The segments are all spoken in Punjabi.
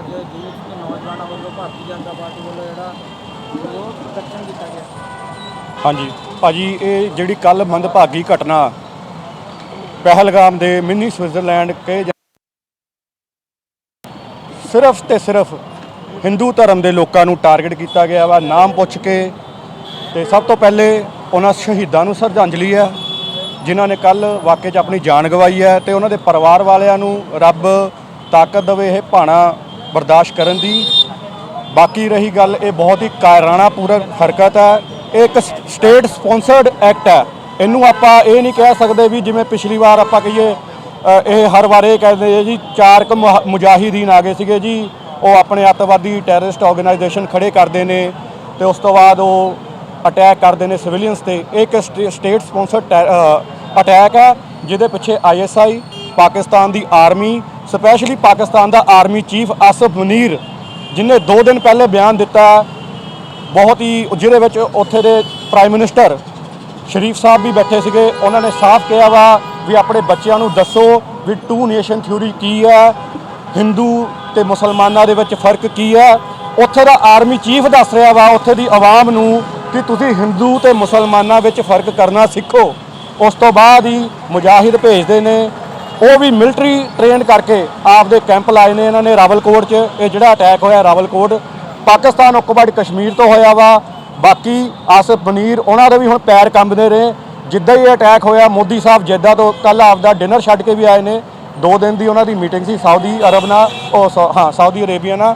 ਅੱਜ ਯੂਥ ਤੇ ਨੌਜਵਾਨਾਂ ਵੱਲੋਂ ਭਾਰਤੀ ਜਨਤਾ ਪਾਰਟੀ ਵੱਲੋਂ ਜਿਹੜਾ ਵਿਰੋਧ ਪ੍ਰਦਰਸ਼ਨ ਕੀਤਾ ਗਿਆ। ਹਾਂਜੀ, ਭਾਜੀ, ਇਹ ਜਿਹੜੀ ਕੱਲ ਮੰਦਭਾਗੀ ਘਟਨਾ ਪਹਿਲਗਾਮ ਦੇ ਮਿੰਨੀ ਸਵਿਟਜ਼ਰਲੈਂਡ ਕੇ ਸਿਰਫ ਤੇ ਸਿਰਫ ਹਿੰਦੂ ਧਰਮ ਦੇ ਲੋਕਾਂ ਨੂੰ ਟਾਰਗੇਟ ਕੀਤਾ ਗਿਆ ਵਾ, ਨਾਮ ਪੁੱਛ ਕੇ ਤੇ ਸਭ ਤੋਂ ਪਹਿਲੇ ਉਹਨਾਂ ਸ਼ਹੀਦਾਂ ਨੂੰ ਸ਼ਰਧਾਂਜਲੀ ਹੈ, ਜਿਨ੍ਹਾਂ ਨੇ ਕੱਲ ਵਾਕਿਆ 'ਚ ਆਪਣੀ ਜਾਨ ਗਵਾਈ ਹੈ ਤੇ ਉਹਨਾਂ ਦੇ ਪਰਿਵਾਰ ਵਾਲਿਆਂ ਨੂੰ ਰੱਬ ਤਾਕਤ ਦੇਵੇ, ਇਹ ਭਾਣਾ ਬਰਦਾਸ਼ਤ ਕਰਨ ਦੀ। ਬਾਕੀ ਰਹੀ ਗੱਲ, ਇਹ ਬਹੁਤ ਹੀ ਕਾਇਰਾਣਾ ਪੂਰਕ ਹਰਕਤ ਹੈ। ਇਹ ਇੱਕ ਸਟੇਟ ਸਪਾਂਸਰਡ ਐਕਟ ਹੈ। ਇਹਨੂੰ ਆਪਾਂ ਇਹ ਨਹੀਂ ਕਹਿ ਸਕਦੇ ਵੀ ਜਿਵੇਂ ਪਿਛਲੀ ਵਾਰ ਆਪਾਂ ਕਹੀਏ ਇਹ ਹਰ ਵਾਰ ਇਹ ਕਹਿੰਦੇ ਆ ਜੀ ਚਾਰ ਕੁ ਮੁਹਾ- ਮੁਜਾਹਿਦੀਨ ਆ ਗਏ ਸੀਗੇ ਜੀ। ਉਹ ਆਪਣੇ ਅੱਤਵਾਦੀ ਟੈਰਰਿਸਟ ਆਰਗੇਨਾਈਜੇਸ਼ਨ ਖੜੇ ਕਰਦੇ ਨੇ ਤੇ ਉਸ ਤੋਂ ਬਾਅਦ ਉਹ ਅਟੈਕ ਕਰਦੇ ਨੇ ਸਿਵਿਲੀਅਨਸ ਤੇ। ਇਹ ਇੱਕ ਸਟੇਟ ਸਪਾਂਸਰਡ ਅਟੈਕ ਹੈ, ਜਿਹਦੇ ਪਿੱਛੇ ਆਈਐਸਆਈ ਪਾਕਿਸਤਾਨ ਦੀ ਆਰਮੀ ਸਪੈਸ਼ਲੀ ਪਾਕਿਸਤਾਨ ਦਾ ਆਰਮੀ ਚੀਫ ਆਸਫ ਮਨੀਰ, ਜਿਨੇ 2 ਦਿਨ ਪਹਿਲੇ ਬਿਆਨ ਦਿੱਤਾ ਬਹੁਤ ਹੀ ਜਿਹਦੇ ਵਿੱਚ ਉੱਥੇ ਦੇ ਪ੍ਰਾਈਮ ਮਿਨਿਸਟਰ ਸ਼ਰੀਫ ਸਾਹਿਬ ਵੀ ਬੈਠੇ ਸੀਗੇ। ਉਹਨਾਂ ਨੇ ਸਾਫ਼ ਕਿਹਾ ਵਾ ਵੀ ਆਪਣੇ ਬੱਚਿਆਂ ਨੂੰ ਦੱਸੋ ਵੀ ਟੂ ਨੇਸ਼ਨ ਥਿਊਰੀ ਕੀ ਹੈ, ਹਿੰਦੂ ਤੇ ਮੁਸਲਮਾਨਾਂ ਦੇ ਵਿੱਚ ਫ਼ਰਕ ਕੀ ਹੈ। ਉੱਥੇ ਦਾ ਆਰਮੀ ਚੀਫ ਦੱਸ ਰਿਹਾ ਵਾ ਉੱਥੇ ਦੀ ਆਵਾਮ ਨੂੰ ਕਿ ਤੁਸੀਂ ਹਿੰਦੂ ਤੇ ਮੁਸਲਮਾਨਾਂ ਵਿੱਚ ਫ਼ਰਕ ਕਰਨਾ ਸਿੱਖੋ। ਉਸ ਤੋਂ ਬਾਅਦ ਹੀ ਮੁਜਾਹਿਦ ਭੇਜਦੇ ਨੇ ਉਹ ਵੀ ਮਿਲਟਰੀ ਟ੍ਰੇਨ ਕਰਕੇ ਆਪਦੇ ਕੈਂਪ ਲਾਏ ਨੇ ਇਹਨਾਂ ਨੇ ਰਾਵਲਕੋਟ 'ਚ। ਇਹ ਜਿਹੜਾ ਅਟੈਕ ਹੋਇਆ ਰਾਵਲਕੋਟ, ਪਾਕਿਸਤਾਨ ਓਕੂਪਾਈਡ ਕਸ਼ਮੀਰ ਤੋਂ ਹੋਇਆ ਵਾ। ਬਾਕੀ ਆਸਿਫ ਬਨੀਰ ਉਹਨਾਂ ਦੇ ਵੀ ਹੁਣ ਪੈਰ ਕੰਬਦੇ ਰਹੇ ਜਿੱਦਾਂ ਹੀ ਇਹ ਅਟੈਕ ਹੋਇਆ, ਮੋਦੀ ਸਾਹਿਬ ਜੈਦਾ ਤੋਂ ਕੱਲ ਆਪਦਾ ਡਿਨਰ ਛੱਡ ਕੇ ਵੀ ਆਏ ਨੇ। ਦੋ ਦਿਨ ਦੀ ਉਹਨਾਂ ਦੀ ਮੀਟਿੰਗ ਸੀ ਸਾਊਦੀ ਅਰਬ ਨਾਲ, ਉਹ ਸਾ- ਹਾਂ, ਸਾਊਦੀ ਅਰੇਬੀਆ ਨਾਲ।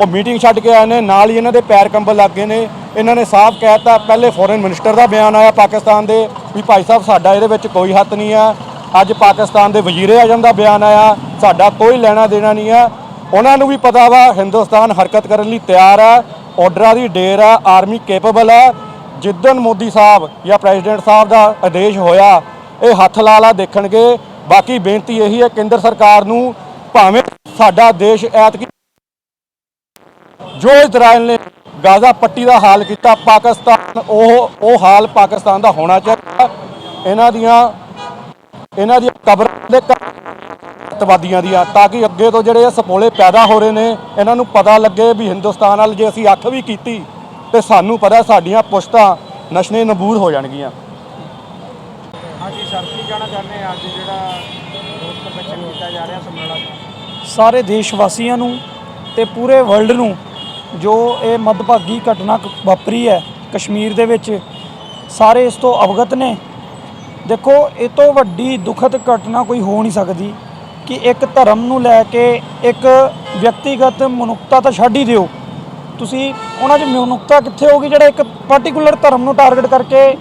ਉਹ ਮੀਟਿੰਗ ਛੱਡ ਕੇ ਆਏ ਨੇ, ਨਾਲ ਹੀ ਇਹਨਾਂ ਦੇ ਪੈਰ ਕੰਬਣ ਲੱਗ ਗਏ ਨੇ। ਇਹਨਾਂ ਨੇ ਸਾਫ਼ ਕਹਿਤਾ ਪਹਿਲੇ ਫੋਰਨ ਮਿਨਿਸਟਰ ਦਾ ਬਿਆਨ ਆਇਆ ਪਾਕਿਸਤਾਨ ਦੇ ਵੀ ਭਾਈ ਸਾਹਿਬ, ਸਾਡਾ ਇਹਦੇ ਵਿੱਚ ਕੋਈ ਹੱਥ ਨਹੀਂ ਆ। ਅੱਜ ਪਾਕਿਸਤਾਨ ਦੇ ਵਜ਼ੀਰੇ ਆਜ਼ਮ ਦਾ ਬਿਆਨ ਆਇਆ, ਸਾਡਾ ਕੋਈ ਲੈਣਾ ਦੇਣਾ ਨਹੀਂ ਆ ਉਹਨਾਂ ਨੂੰ ਵੀ ਪਤਾ ਵਾ, ਹਿੰਦੁਸਤਾਨ ਹਰਕਤ ਕਰਨ ਲਈ ਤਿਆਰ ਆ ਆਰਡਰਾਂ ਦੀ ਡੇਰ ਆ ਆਰਮੀ ਕੈਪੇਬਲ ਆ ਜਿੱਦਨ ਮੋਦੀ ਸਾਹਿਬ ਜਾਂ ਪ੍ਰੈਜ਼ੀਡੈਂਟ ਸਾਹਿਬ ਦਾ ਆਦੇਸ਼ ਹੋਇਆ, ਇਹ ਹੱਥ ਲਾ ਲਾ ਦੇਖਣਗੇ। ਬਾਕੀ ਬੇਨਤੀ ਇਹੀ ਹੈ, ਕੇਂਦਰ ਸਰਕਾਰ ਨੂੰ ਭਾਵੇਂ ਸਾਡਾ ਦੇਸ਼ ਐਤਕੀ ਜੋ ਇਜ਼ਰਾਈਲ ਨੇ ਗਾਜ਼ਾ ਪੱਟੀ ਦਾ ਹਾਲ ਕੀਤਾ, ਪਾਕਿਸਤਾਨ ਉਹ ਉਹ ਹਾਲ ਪਾਕਿਸਤਾਨ ਦਾ ਹੋਣਾ ਚਾਹੀਦਾ। ਇਹਨਾਂ ਦੀਆਂ ਇਹਨਾਂ ਦੀਆਂ ਕਬਰਾਂ ਦੇ ਅੱਤਵਾਦੀਆਂ ਦੀਆਂ ਤਾਂ ਕਿ ਅੱਗੇ ਤੋਂ ਜਿਹੜੇ ਇਹ ਸਪੋਲੇ ਪੈਦਾ ਹੋ ਰਹੇ ਨੇ ਇਹਨਾਂ ਨੂੰ ਪਤਾ ਲੱਗੇ ਵੀ ਹਿੰਦੁਸਤਾਨ ਵੱਲ ਜੇ ਅਸੀਂ ਅੱਖ ਵੀ ਕੀਤੀ ਤੇ ਸਾਨੂੰ ਪਤਾ ਸਾਡੀਆਂ ਪੁਸ਼ਤਾਂ ਨਸ਼ਨੇ ਨਬੂਰ ਹੋ ਜਾਣਗੀਆਂ। ਹਾਂਜੀ ਸਰ ਕੀ ਕਹਿਣਾ ਚਾਹੁੰਦੇ ਆ ਅੱਜ ਜਿਹੜਾ ਵਿਰੋਧ ਪ੍ਰਦਰਸ਼ਨ ਕੀਤਾ ਜਾ ਰਿਹਾ ਸਮਰਾਲਾ ਸਾਰੇ ਦੇਸ਼ ਵਾਸੀਆਂ ਨੂੰ ਤੇ ਪੂਰੇ ਵਰਲਡ ਨੂੰ ਜੋ ਇਹ ਮਦਭਾਗੀ ਘਟਨਾ ਵਾਪਰੀ ਹੈ ਕਸ਼ਮੀਰ ਦੇ ਵਿੱਚ ਸਾਰੇ ਇਸ ਤੋਂ ਅਵਗਤ ਨੇ। ਦੇਖੋ, ਇਹ ਤੋਂ ਵੱਡੀ ਦੁਖਦ ਘਟਨਾ ਕੋਈ ਹੋ ਨਹੀਂ ਸਕਦੀ ਕਿ ਇੱਕ ਧਰਮ ਨੂੰ ਲੈ ਕੇ ਇੱਕ ਵਿਅਕਤੀਗਤ ਮਨੁੱਖਤਾ ਤਾਂ ਛੱਡ ਹੀ ਦਿਓ। ਤੁਸੀਂ ਉਹਨਾਂ 'ਚ ਮਨੁੱਖਤਾ ਕਿੱਥੇ ਹੋਗੀ ਜਿਹੜਾ ਇੱਕ ਪਾਰਟਿਕੂਲਰ ਧਰਮ ਨੂੰ ਟਾਰਗੇਟ ਕਰਕੇ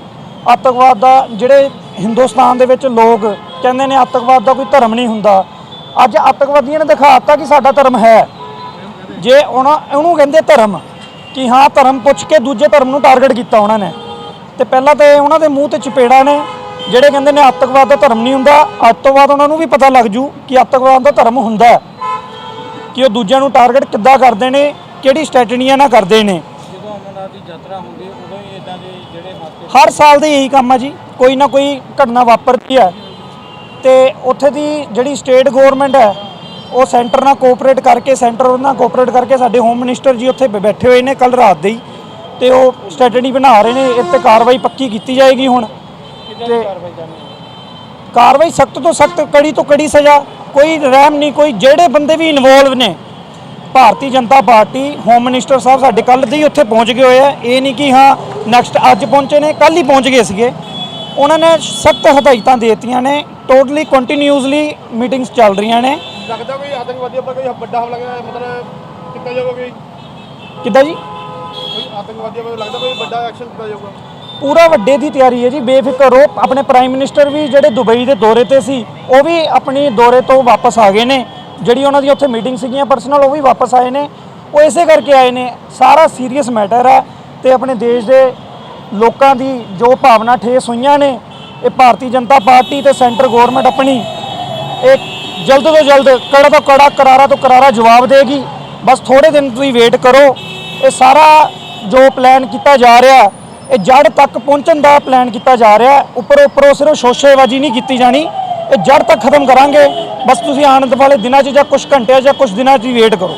ਆਤੰਕਵਾਦ ਦਾ ਜਿਹੜੇ ਹਿੰਦੁਸਤਾਨ ਦੇ ਵਿੱਚ ਲੋਕ ਕਹਿੰਦੇ ਨੇ ਆਤੰਕਵਾਦ ਦਾ ਕੋਈ ਧਰਮ ਨਹੀਂ ਹੁੰਦਾ। ਅੱਜ ਆਤੰਕਵਾਦੀਆਂ ਨੇ ਦਿਖਾਤਾ ਕਿ ਸਾਡਾ ਧਰਮ ਹੈ। ਜੇ ਉਹਨਾਂ, ਉਹਨੂੰ ਕਹਿੰਦੇ ਧਰਮ ਕਿ ਹਾਂ, ਧਰਮ ਪੁੱਛ ਕੇ ਦੂਜੇ ਧਰਮ ਨੂੰ ਟਾਰਗੇਟ ਕੀਤਾ ਉਹਨਾਂ ਨੇ। ਤੇ ਪਹਿਲਾਂ ਤਾਂ ਇਹ ਉਹਨਾਂ ਦੇ ਮੂੰਹ ਤੇ ਚਪੇੜਾ ਨੇ। ਜਿਹੜੇ ਕਹਿੰਦੇ ਨੇ ਅੱਤਵਾਦ ਦਾ ਧਰਮ ਨਹੀਂ ਹੁੰਦਾ ਅੱਜ ਤੋਂ ਬਾਅਦ ਉਹਨਾਂ ਨੂੰ ਵੀ ਪਤਾ ਲੱਗ ਜੂ ਕਿ ਅੱਤਵਾਦ ਦਾ ਧਰਮ ਹੁੰਦਾ। ਕਿ ਉਹ ਦੂਜਿਆਂ ਨੂੰ ਟਾਰਗੇਟ ਕਿੱਦਾਂ ਕਰਦੇ ਨੇ ਕਿਹੜੀ ਸਟ੍ਰੈਟਜੀਆਂ ਨਾਲ ਕਰਦੇ ਨੇ। ਜਦੋਂ ਅਮਰਨਾਥ ਦੀ ਯਾਤਰਾ ਹੁੰਦੀ ਹੈ ਉਦੋਂ ਹੀ ਇਦਾਂ ਦੇ ਜਿਹੜੇ ਹਾਦਸੇ ਹਰ ਸਾਲ ਦੇ ਇਹੀ ਕੰਮ ਆ ਜੀ ਕੋਈ ਨਾ ਕੋਈ ਘਟਨਾ ਵਾਪਰਦੀ ਹੈ। ਤੇ ਉੱਥੇ ਦੀ ਜਿਹੜੀ ਸਟੇਟ ਗਵਰਨਮੈਂਟ ਹੈ ਉਹ ਸੈਂਟਰ ਨਾਲ ਕੋਆਪਰੇਟ ਕਰਕੇ ਸੈਂਟਰ ਉਹਨਾਂ ਨਾਲ ਕੋਆਪਰੇਟ ਕਰਕੇ ਸਾਡੇ ਹੋਮ ਮਿਨਿਸਟਰ ਜੀ ਉੱਥੇ ਬੈਠੇ ਹੋਏ ਨੇ ਕੱਲ ਰਾਤ ਦੇ ਹੀ। ਤੇ ਉਹ ਸਟ੍ਰੈਟਜੀ ਬਣਾ ਰਹੇ ਨੇ ਇਹ ਤੇ ਕਾਰਵਾਈ ਪੱਕੀ ਕੀਤੀ ਜਾਏਗੀ ਹੁਣ। ਕਿੱਦਾਂ ਦੀ ਕਾਰਵਾਈ ਕਰਨੀ ਹੈ? ਕਾਰਵਾਈ ਸਖਤ ਤੋਂ ਸਖਤ ਕੜੀ ਤੋਂ ਕੜੀ ਸਜ਼ਾ ਕੋਈ ਰਹਿਮ ਨਹੀਂ ਕੋਈ ਜਿਹੜੇ ਬੰਦੇ ਵੀ ਇਨਵੋਲਵ ਨੇ Bharatiya Janata Party home minister ਸਾਹਿਬ ਸਾਡੇ ਕੱਲ ਦੇ ਹੀ ਉੱਥੇ ਪਹੁੰਚ ਗਏ ਹੋਏ ਆ। ਇਹ ਨਹੀਂ ਕਿ ਹਾਂ ਨੈਕਸਟ ਅੱਜ ਪਹੁੰਚੇ ਨੇ ਕੱਲ ਹੀ ਪਹੁੰਚ ਗਏ ਸੀਗੇ। ਉਹਨਾਂ ਨੇ ਸਖਤ ਹਦਾਇਤਾਂ ਦੇ ਦਿੱਤੀਆਂ ਨੇ ਟੋਟਲੀ ਕੰਟੀਨਿਊਸਲੀ ਮੀਟਿੰਗਸ ਚੱਲ ਰਹੀਆਂ ਨੇ। ਲੱਗਦਾ ਕੋਈ ਆਤੰਕਵਾਦੀ ਉੱਪਰ ਕੋਈ ਵੱਡਾ ਹਮਲਾ ਕਰ- ਮਤਲਬ ਕੀਤਾ ਜਾਊਗਾ ਕੋਈ? ਕਿੱਦਾਂ ਜੀ? ਕੋਈ ਆਤੰਕਵਾਦੀ ਉੱਪਰ ਲੱਗਦਾ ਕੋਈ ਵੱਡਾ ਐਕਸ਼ਨ ਕੀਤਾ ਜਾਊਗਾ? ਪੂਰਾ ਵੱਡੇ ਦੀ ਤਿਆਰੀ ਹੈ ਜੀ। ਬੇਫਿਕਰ ਹੋ ਆਪਣੇ ਪ੍ਰਾਈਮ ਮਿਨਿਸਟਰ ਵੀ ਜਿਹੜੇ ਦੁਬਈ ਦੇ ਦੌਰੇ ਤੇ ਸੀ, ਉਹ ਵੀ ਆਪਣੀ ਦੌਰੇ ਤੋਂ ਵਾਪਸ ਆ ਗਏ ਨੇ। ਜਿਹੜੀ ਉਹਨਾਂ ਦੀ ਉੱਥੇ ਮੀਟਿੰਗ ਸੀਗੀਆਂ ਪਰਸਨਲ ਉਹ ਵੀ ਵਾਪਸ ਆਏ ਨੇ। ਉਹ ਇਸੇ ਕਰਕੇ ਆਏ ਨੇ। ਸਾਰਾ ਸੀਰੀਅਸ ਮੈਟਰ ਹੈ ਤੇ ਆਪਣੇ ਦੇਸ਼ ਦੇ ਲੋਕਾਂ ਦੀ ਜੋ ਭਾਵਨਾ ਠੇਸ ਹੋਈਆਂ ਨੇ, ਇਹ ਭਾਰਤੀ ਜਨਤਾ ਪਾਰਟੀ ਤੇ ਸੈਂਟਰ ਗਵਰਨਮੈਂਟ ਆਪਣੀ, ਇਹ ਜਲਦ ਤੋਂ ਜਲਦ ਕੜਾ ਤੋਂ ਕੜਾ, ਕਰਾਰਾ ਤੋਂ ਕਰਾਰਾ ਜਵਾਬ ਦੇਗੀ। ਬਸ ਥੋੜੇ ਦਿਨ ਤੁਸੀਂ ਵੇਟ ਕਰੋ। ਇਹ ਸਾਰਾ ਜੋ ਪਲਾਨ ਕੀਤਾ ਜਾ ਰਿਹਾ ਇਹ ਜੜ ਤੱਕ ਪਹੁੰਚਣ ਦਾ ਪਲਾਨ ਕੀਤਾ ਜਾ ਰਿਹਾ ਹੈ। ਉੱਪਰ ਉੱਪਰੋਂ ਸਿਰਫ ਸ਼ੋਸ਼ੇਬਾਜ਼ੀ ਨਹੀਂ ਕੀਤੀ ਜਾਣੀ। ਇਹ ਜੜ ਤੱਕ ਖਤਮ ਕਰਾਂਗੇ। ਬਸ ਤੁਸੀਂ ਆਨੰਦ ਵਾਲੇ ਦਿਨਾਂ 'ਚ ਜਾਂ ਕੁਝ ਘੰਟੇ ਜਾਂ ਕੁਝ ਦਿਨਾਂ 'ਚ ਹੀ ਵੇਟ ਕਰੋ।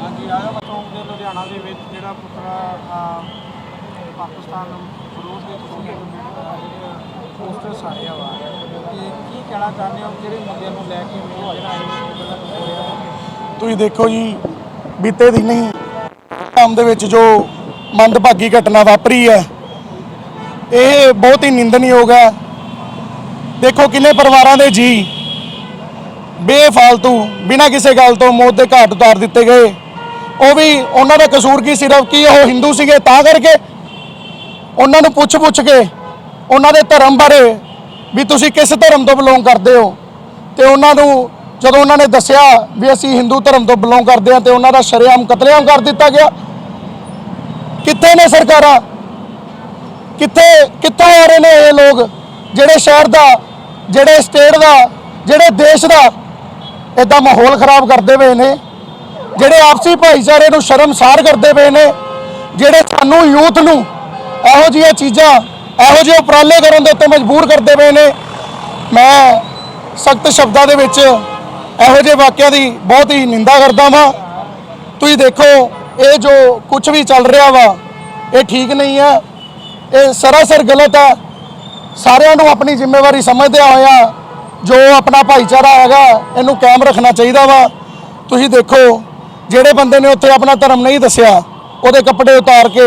ਹਾਂਜੀ ਆਇਆ ਬਤਾਉਂ ਦੇ ਲੁਧਿਆਣਾ ਦੇ ਵਿੱਚ ਜਿਹੜਾ ਪੁਤਲਾ ਪਾਕਿਸਤਾਨ ਵਿਰੋਧ ਦੇ ਪੋਸਟਰਸ ਆਏ ਆ ਵਾ ਤੇ ਕੀ ਕਹਿਣਾ ਚਾਹੁੰਦੇ ਹੋ? ਕਿਹੜੇ ਮੁੱਦੇ ਨੂੰ ਲੈ ਕੇ ਜਿਹੜਾ ਇਹ ਤੁਸੀਂ ਦੇਖੋ ਜੀ ਬੀਤੇ ਦਿਨ ਹੀ ਆਮ ਦੇ ਵਿੱਚ ਜੋ ਮੰਦਭਾਗੀ ਘਟਨਾ ਵਾਪਰੀ ਹੈ। ਇਹ ਬਹੁਤ ਹੀ ਨਿੰਦਣਯੋਗ ਹੈ। ਦੇਖੋ ਕਿੰਨੇ ਪਰਿਵਾਰਾਂ ਦੇ ਜੀ ਬੇਫਾਲਤੂ ਬਿਨਾਂ ਕਿਸੇ ਗੱਲ ਤੋਂ ਮੌਤ ਦੇ ਘਾਟ ਉਤਾਰ ਦਿੱਤੇ ਗਏ। ਉਹ ਵੀ ਉਹਨਾਂ ਦਾ ਕਸੂਰ ਕੀ ਸਿਰਫ ਕੀ ਉਹ ਹਿੰਦੂ ਸੀਗੇ? ਤਾਂ ਕਰਕੇ ਉਹਨਾਂ ਨੂੰ ਪੁੱਛ ਪੁੱਛ ਕੇ ਉਹਨਾਂ ਦੇ ਧਰਮ ਬਾਰੇ ਵੀ ਤੁਸੀਂ ਕਿਸ ਧਰਮ ਤੋਂ ਬਿਲੋਂਗ ਕਰਦੇ ਹੋ? ਤੇ ਉਹਨਾਂ ਨੂੰ ਜਦੋਂ ਉਹਨਾਂ ਨੇ ਦੱਸਿਆ ਵੀ ਅਸੀਂ ਹਿੰਦੂ ਧਰਮ ਤੋਂ ਬਿਲੋਂਗ ਕਰਦੇ ਹਾਂ, ਤੇ ਉਹਨਾਂ ਦਾ ਸ਼ਰੇਆਮ ਕਤਲੇਆਮ ਕਰ ਦਿੱਤਾ ਗਿਆ। ਕਿੱਥੇ ਨੇ ਸਰਕਾਰਾਂ? ਕਿੱਥੇ, ਕਿੱਥੋਂ ਆ ਰਹੇ ਨੇ ਇਹ ਲੋਕ? ਜਿਹੜੇ ਸ਼ਹਿਰ ਦਾ, ਜਿਹੜੇ ਸਟੇਟ ਦਾ, ਜਿਹੜੇ ਦੇਸ਼ ਦਾ ਇਦਾਂ ਮਾਹੌਲ ਖਰਾਬ ਕਰਦੇ ਪਏ ਨੇ। ਜਿਹੜੇ ਆਪਸੀ ਭਾਈਚਾਰੇ ਨੂੰ ਸ਼ਰਮਸਾਰ ਕਰਦੇ ਪਏ ਨੇ, ਜਿਹੜੇ ਸਾਨੂੰ, ਯੂਥ ਨੂੰ ਇਹੋ ਜਿਹੀਆਂ ਚੀਜ਼ਾਂ, ਇਹੋ ਜਿਹੇ ਉਪਰਾਲੇ ਕਰਨ ਦੇ ਉੱਤੇ ਮਜਬੂਰ ਕਰਦੇ ਪਏ ਨੇ, ਮੈਂ ਸਖਤ ਸ਼ਬਦਾਂ ਦੇ ਵਿੱਚ ਇਹੋ ਜਿਹੇ ਵਾਕਿਆਂ ਦੀ ਬਹੁਤ ਹੀ ਨਿੰਦਾ ਕਰਦਾ ਵਾਂ। ਤੁਸੀਂ ਦੇਖੋ ਇਹ ਜੋ ਕੁਝ ਵੀ ਚੱਲ ਰਿਹਾ ਵਾ ਇਹ ਠੀਕ ਨਹੀਂ ਹੈ ਇਹ ਸਰਾਸਰ ਗਲਤ ਹੈ ਸਾਰਿਆਂ ਨੂੰ ਆਪਣੀ ਜ਼ਿੰਮੇਵਾਰੀ ਸਮਝਦਿਆਂ ਹੋਇਆ ਜੋ ਆਪਣਾ ਭਾਈਚਾਰਾ ਹੈਗਾ ਇਹਨੂੰ ਕਾਇਮ ਰੱਖਣਾ ਚਾਹੀਦਾ ਵਾ। ਤੁਸੀਂ ਦੇਖੋ ਜਿਹੜੇ ਬੰਦੇ ਨੇ ਉੱਥੇ ਆਪਣਾ ਧਰਮ ਨਹੀਂ ਦੱਸਿਆ ਉਹਦੇ ਕੱਪੜੇ ਉਤਾਰ ਕੇ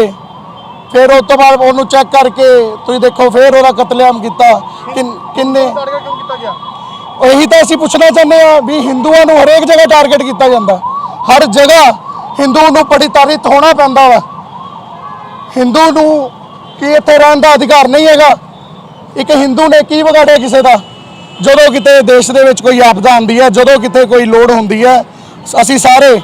ਫਿਰ ਉਸ ਤੋਂ ਬਾਅਦ ਉਹਨੂੰ ਚੈੱਕ ਕਰਕੇ ਤੁਸੀਂ ਦੇਖੋ ਫਿਰ ਉਹਦਾ ਕਤਲੇਆਮ ਕੀਤਾ। ਕਿੰਨ- ਇਹੀ ਤਾਂ ਅਸੀਂ ਪੁੱਛਣਾ ਚਾਹੁੰਦੇ ਆ ਵੀ ਹਿੰਦੂਆਂ ਨੂੰ ਹਰੇਕ ਜਗ੍ਹਾ ਟਾਰਗੇਟ ਕੀਤਾ ਜਾਂਦਾ। ਹਰ ਜਗ੍ਹਾ ਹਿੰਦੂ ਨੂੰ ਪੜਿਤਾਰਿਤ ਹੋਣਾ ਪੈਂਦਾ ਵਾ। ਹਿੰਦੂ ਨੂੰ ਕੀ ਇੱਥੇ ਰਹਿਣ ਦਾ ਅਧਿਕਾਰ ਨਹੀਂ ਹੈਗਾ? ਇੱਕ ਹਿੰਦੂ ਨੇ ਕੀ ਵਿਗਾੜਿਆ ਕਿਸੇ ਦਾ? ਜਦੋਂ ਕਿਤੇ ਦੇਸ਼ ਦੇ ਵਿੱਚ ਕੋਈ ਆਪਦਾ ਆਉਂਦੀ ਹੈ, ਜਦੋਂ ਕਿਤੇ ਕੋਈ ਲੋੜ ਹੁੰਦੀ ਹੈ, ਅਸੀਂ ਸਾਰੇ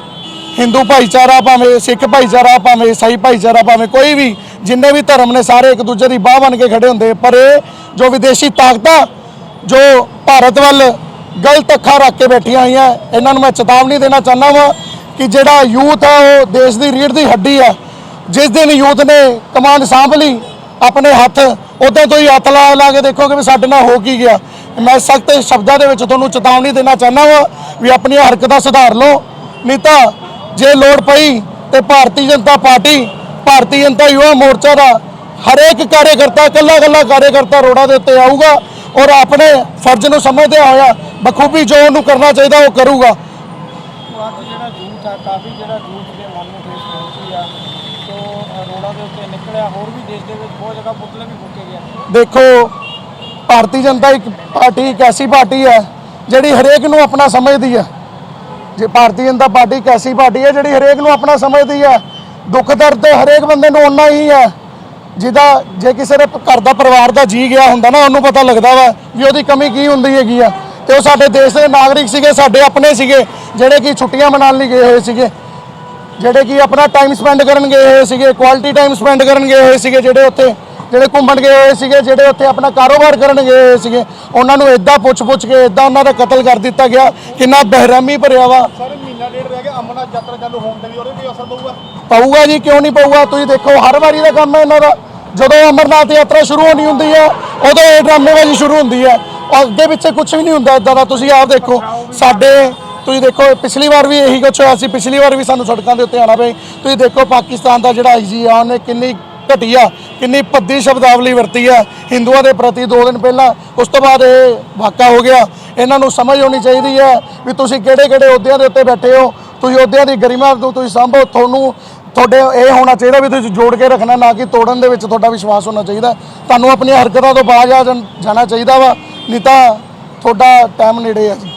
ਹਿੰਦੂ ਭਾਈਚਾਰਾ ਭਾਵੇਂ ਸਿੱਖ ਭਾਈਚਾਰਾ, ਭਾਵੇਂ ਈਸਾਈ ਭਾਈਚਾਰਾ, ਭਾਵੇਂ ਕੋਈ ਵੀ, ਜਿੰਨੇ ਵੀ ਧਰਮ ਨੇ ਸਾਰੇ ਇੱਕ ਦੂਜੇ ਦੀ ਬਾਹ ਬਣ ਕੇ ਖੜੇ ਹੁੰਦੇ ਪਰ ਇਹ ਜੋ ਵਿਦੇਸ਼ੀ ਤਾਕਤਾਂ, ਜੋ ਭਾਰਤ ਵੱਲ ਗਲਤ ਅੱਖਾਂ ਰੱਖ ਕੇ ਬੈਠੀਆਂ ਹੋਈਆਂ, ਇਹਨਾਂ ਨੂੰ ਮੈਂ ਚੇਤਾਵਨੀ ਦੇਣਾ ਚਾਹੁੰਦਾ ਵਾਂ ਕਿ ਜਿਹੜਾ ਯੂਥ ਆ, ਉਹ ਦੇਸ਼ ਦੀ ਰੀੜ੍ਹ ਦੀ ਹੱਡੀ ਆ। ਜਿਸ ਦਿਨ ਯੂਥ ਨੇ ਕਮਾਂਡ ਸਾਂਭ ਲਈ, ਆਪਣੇ ਹੱਥ, ਉਦੋਂ ਤੋਂ ਹੀ ਹੱਥ ਲਾ ਲਾ ਕੇ ਦੇਖੋਗੇ ਵੀ ਸਾਡੇ ਨਾਲ ਹੋ ਕੀ ਗਿਆ। ਮੈਂ ਸਖਤ ਸ਼ਬਦਾਂ ਦੇ ਵਿੱਚ ਤੁਹਾਨੂੰ ਚੇਤਾਵਨੀ ਦੇਣਾ ਚਾਹੁੰਦਾ ਵਾਂ ਵੀ ਆਪਣੀਆਂ ਹਰਕਤਾਂ ਸੁਧਾਰ ਲਓ। ਨਹੀਂ ਤਾਂ ਜੇ ਲੋੜ ਪਈ ਤੇ ਭਾਰਤੀ ਜਨਤਾ ਪਾਰਟੀ, ਭਾਰਤੀ ਜਨਤਾ ਯੁਵਾ ਮੋਰਚਾ ਦਾ ਹਰੇਕ ਕਾਰਜਕਰਤਾ, ਇਕੱਲਾ ਇਕੱਲਾ ਕਾਰਜਕਰਤਾ ਰੋਡਾਂ ਦੇ ਉੱਤੇ ਆਊਗਾ ਔਰ ਆਪਣੇ ਫਰਜ਼ ਨੂੰ ਸਮਝਦਿਆਂ ਹੋਇਆ ਬਖੂਬੀ ਜੋ ਉਹਨੂੰ ਕਰਨਾ ਚਾਹੀਦਾ ਉਹ ਕਰੂਗਾ। ਉਹ ਕਾਫੀ ਜਿਹੜਾ ਯੂਥ ਦੇ ਮਨ ਨੂੰ ਠੇਸ ਪਹੁੰਚੀ ਆ। ਸੋ ਰੋਡਾਂ ਦੇ ਉੱਤੇ ਨਿਕਲਿਆ, ਹੋਰ ਵੀ ਦੇਸ਼ ਦੇ ਵਿੱਚ ਬਹੁਤ ਜਗ੍ਹਾ ਪੁਤਲੇ ਵੀ ਫੂਕੇ ਗਏ ਦੇਖੋ, ਭਾਰਤੀ ਜਨਤਾ ਇੱਕ ਪਾਰਟੀ, ਇੱਕ ਐਸੀ ਪਾਰਟੀ ਹੈ, ਜਿਹੜੀ ਹਰੇਕ ਨੂੰ ਆਪਣਾ ਸਮਝਦੀ ਹੈ। ਜੇ ਭਾਰਤੀ ਜਨਤਾ ਪਾਰਟੀ ਇੱਕ ਐਸੀ ਪਾਰਟੀ ਹੈ, ਜਿਹੜੀ ਹਰੇਕ ਨੂੰ ਆਪਣਾ ਸਮਝਦੀ ਹੈ। ਦੁੱਖ ਦਰਦ ਤੇ ਹਰੇਕ ਬੰਦੇ ਨੂੰ ਓਨਾ ਹੀ ਹੈ, ਜਿਹਦਾ ਜੇ ਕਿਸੇ ਦੇ ਘਰ ਦਾ ਪਰਿਵਾਰ ਦਾ ਜੀ ਗਿਆ ਹੁੰਦਾ ਨਾ, ਉਹਨੂੰ ਪਤਾ ਲੱਗਦਾ ਵਾ ਵੀ ਉਹਦੀ ਕਮੀ ਕੀ ਹੁੰਦੀ ਹੈਗੀ ਆ। ਤੇ ਉਹ ਸਾਡੇ ਦੇਸ਼ ਦੇ ਨਾਗਰਿਕ ਸੀਗੇ ਸਾਡੇ ਆਪਣੇ ਸੀਗੇ ਜਿਹੜੇ ਕਿ ਛੁੱਟੀਆਂ ਮਨਾਉਣ ਲਈ ਗਏ ਹੋਏ ਸੀਗੇ। ਜਿਹੜੇ ਕਿ ਆਪਣਾ ਟਾਈਮ ਸਪੈਂਡ ਕਰਨ ਗਏ ਹੋਏ ਸੀਗੇ ਕੁਆਲਿਟੀ ਟਾਈਮ ਸਪੈਂਡ ਕਰਨ ਗਏ ਹੋਏ ਸੀਗੇ ਜਿਹੜੇ ਉੱਥੇ ਜਿਹੜੇ ਘੁੰਮਣ ਗਏ ਹੋਏ ਸੀਗੇ ਜਿਹੜੇ ਉੱਥੇ ਆਪਣਾ ਕਾਰੋਬਾਰ ਕਰਨ ਗਏ ਹੋਏ ਸੀਗੇ। ਉਹਨਾਂ ਨੂੰ ਇਦਾਂ ਪੁੱਛ-ਪੁੱਛ ਕੇ ਇਦਾਂ ਉਹਨਾਂ ਦਾ ਕਤਲ ਕਰ ਦਿੱਤਾ ਗਿਆ ਕਿੰਨਾ ਬਹਿਰਾਮੀ ਭਰਿਆ ਵਾ। ਸਾਰੇ ਮਹੀਨਾ ਡੇਢ ਰਹਿ ਗਿਆ ਅਮਰਨਾਥ ਯਾਤਰਾ ਚਾਲੂ ਹੋਣ ਤੇ ਵੀ ਉਹਦੇ ਵੀ ਅਸਰ ਪਊਗਾ? ਪਊਗਾ ਜੀ ਕਿਉਂ ਨਹੀਂ ਪਊਗਾ? ਤੁਸੀਂ ਦੇਖੋ ਹਰ ਵਾਰੀ ਦਾ ਕੰਮ ਹੈ ਇਹਨਾਂ ਦਾ। ਜਦੋਂ ਅਮਰਨਾਥ ਯਾਤਰਾ ਸ਼ੁਰੂ ਹੋਣੀ ਹੁੰਦੀ ਹੈ ਉਦੋਂ ਇਹ ਡਰਾਮੇਬਾਜ਼ੀ ਸ਼ੁਰੂ ਹੁੰਦੀ ਹੈ। ਔਰ ਦੇ ਵਿੱਚ ਕੁਝ ਵੀ ਨਹੀਂ ਹੁੰਦਾ ਇਦਾਂ ਦਾ ਤੁਸੀਂ ਆਪ ਦੇਖੋ। ਸਾਡੇ, ਤੁਸੀਂ ਦੇਖੋ, ਪਿਛਲੀ ਵਾਰ ਵੀ ਇਹੀ ਕੁਛ ਹੋਇਆ ਸੀ, ਪਿਛਲੀ ਵਾਰ ਵੀ ਸਾਨੂੰ ਸੜਕਾਂ ਦੇ ਉੱਤੇ ਆਣਾ ਪਈ ਤੁਸੀਂ ਦੇਖੋ, ਪਾਕਿਸਤਾਨ ਦਾ ਜਿਹੜਾ ਆਈਜੀ ਆ, ਉਹਨੇ ਕਿੰਨੀ ਘਟੀਆ ਕਿੰਨੀ ਭੱਦੀ ਸ਼ਬਦਾਵਲੀ ਵਰਤੀ ਹੈ ਹਿੰਦੂਆਂ ਦੇ ਪ੍ਰਤੀ ਦੋ ਦਿਨ ਪਹਿਲਾਂ, ਉਸ ਤੋਂ ਬਾਅਦ ਇਹ ਵਾਕਾ ਹੋ ਗਿਆ। ਇਹਨਾਂ ਨੂੰ ਸਮਝ ਹੋਣੀ ਚਾਹੀਦੀ ਹੈ ਵੀ ਤੁਸੀਂ ਕਿਹੜੇ ਕਿਹੜੇ ਅਹੁਦਿਆਂ ਦੇ ਉੱਤੇ ਬੈਠੇ ਹੋ। ਤੁਸੀਂ ਅਹੁਦਿਆਂ ਦੀ ਗਰਿਮਾ ਨੂੰ ਤੁਸੀਂ ਸੰਭੋ, ਤੁਹਾਨੂੰ, ਤੁਹਾਡੇ ਇਹ ਹੋਣਾ ਚਾਹੀਦਾ ਵੀ ਤੁਸੀਂ ਜੋੜ ਕੇ ਰੱਖਣਾ, ਨਾ ਕਿ ਤੋੜਨ ਦੇ ਵਿੱਚ ਤੁਹਾਡਾ ਵਿਸ਼ਵਾਸ ਹੋਣਾ ਚਾਹੀਦਾ। ਤੁਹਾਨੂੰ ਆਪਣੀਆਂ ਹਰਕਤਾਂ ਤੋਂ ਬਾਹਰ ਜਾਣ- ਜਾਣਾ ਚਾਹੀਦਾ ਵਾ। ਨਹੀਂ ਤਾਂ ਤੁਹਾਡਾ ਟਾਈਮ ਨੇੜੇ ਆ ਜੀ।